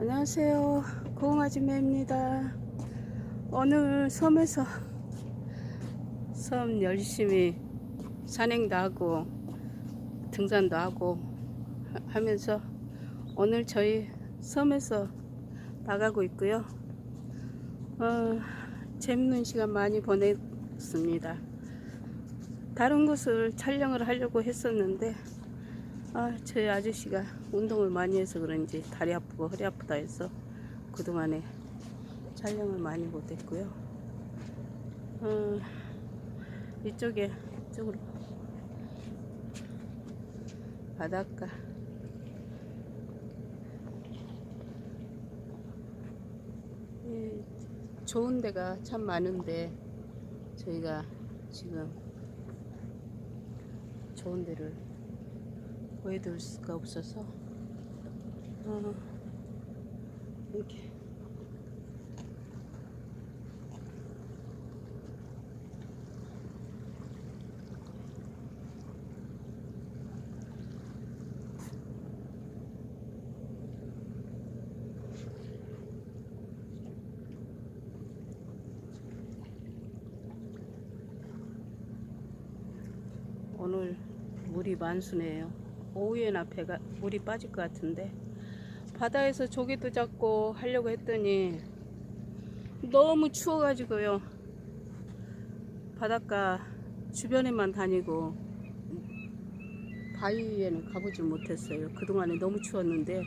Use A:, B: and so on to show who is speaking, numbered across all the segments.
A: 안녕하세요. 고흥아지매입니다. 오늘 섬에서 섬 열심히 산행도 하고 등산도 하고 하- 하면서 오늘 저희 섬에서 나가고 있고요. 어, 재밌는 시간 많이 보냈습니다. 다른 곳을 촬영을 하려고 했었는데 아, 저희 아저씨가 운동을 많이 해서 그런지 다리 아프고 허리 아프다 해서 그동안에 촬영을 많이 못했고요. 어, 이쪽에 이쪽으로 바닷가 예, 좋은 데가 참 많은데 저희가 지금 좋은 데를 보여드릴 수가 없어서 어, 이렇게 오늘 물이 만수네요. 오후에나 배가 물이 빠질 것 같은데 바다에서 조개도 잡고 하려고 했더니 너무 추워가지고요. 바닷가 주변에만 다니고 바위에는 가보지 못했어요. 그동안에 너무 추웠는데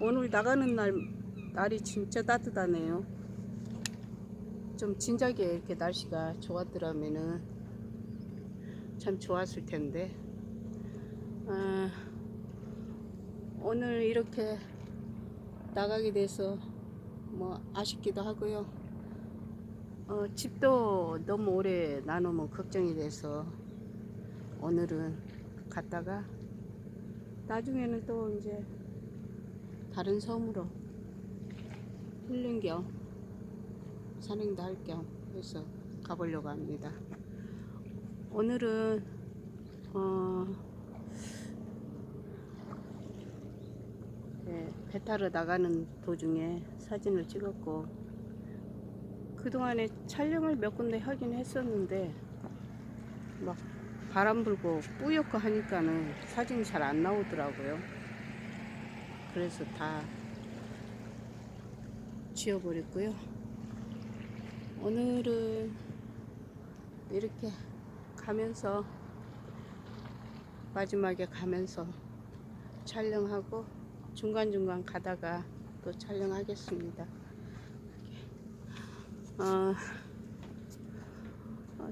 A: 오늘 나가는 날 날이 진짜 따뜻하네요. 좀 진작에 이렇게 날씨가 좋았더라면은 참 좋았을 텐데 아, 오늘 이렇게 나가게 돼서 뭐 아쉽기도 하고요. 어, 집도 너무 오래 나누면 걱정이 돼서 오늘은 갔다가 나중에는 또 이제 다른 섬으로 힐링 겸 산행도 할 겸 해서 가보려고 합니다. 오늘은 어, 네, 배 타러 나가는 도중에 사진을 찍었고 그동안에 촬영을 몇 군데 하긴 했었는데 막 바람 불고 뿌옇고 하니까는 사진이 잘 안 나오더라고요. 그래서 다 지워버렸고요. 오늘은 이렇게 가면서 마지막에 가면서 촬영하고 중간중간 가다가 또 촬영하겠습니다. 어, 어,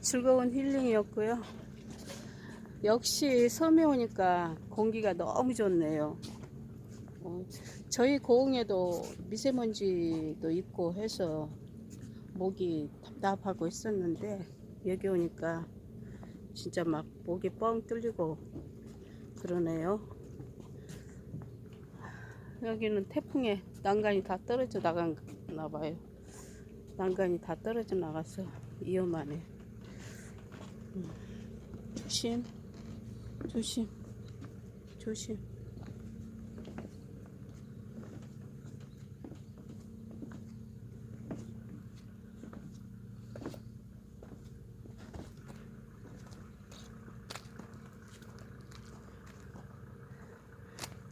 A: 즐거운 힐링이었고요. 역시 섬에 오니까 공기가 너무 좋네요. 어, 저희 고흥에도 미세먼지도 있고 해서 목이 답답하고 있었는데 여기 오니까 진짜 막 목이 뻥 뚫리고 그러네요. 여기는 태풍에 난간이 다 떨어져 나갔나 봐요. 난간이 다 떨어져 나가서 위험하네. 음, 조심, 조심, 조심.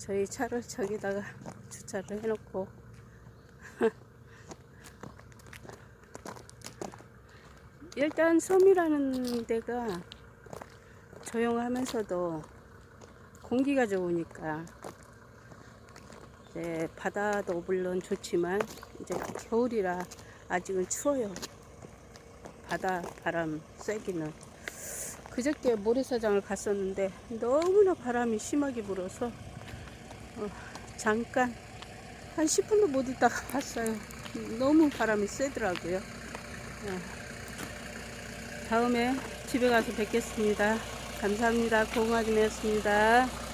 A: 저희 차를 저기다가 주차를 해놓고 일단 섬이라는 데가 조용하면서도 공기가 좋으니까 이제 바다도 물론 좋지만 이제 겨울이라 아직은 추워요. 바다 바람 쐬기는 그저께 모래사장을 갔었는데 너무나 바람이 심하게 불어서 어, 잠깐 한 10분도 못 있다가 왔어요. 너무 바람이 세더라고요. 어, 다음에 집에 가서 뵙겠습니다. 감사합니다. 고마주이었습니다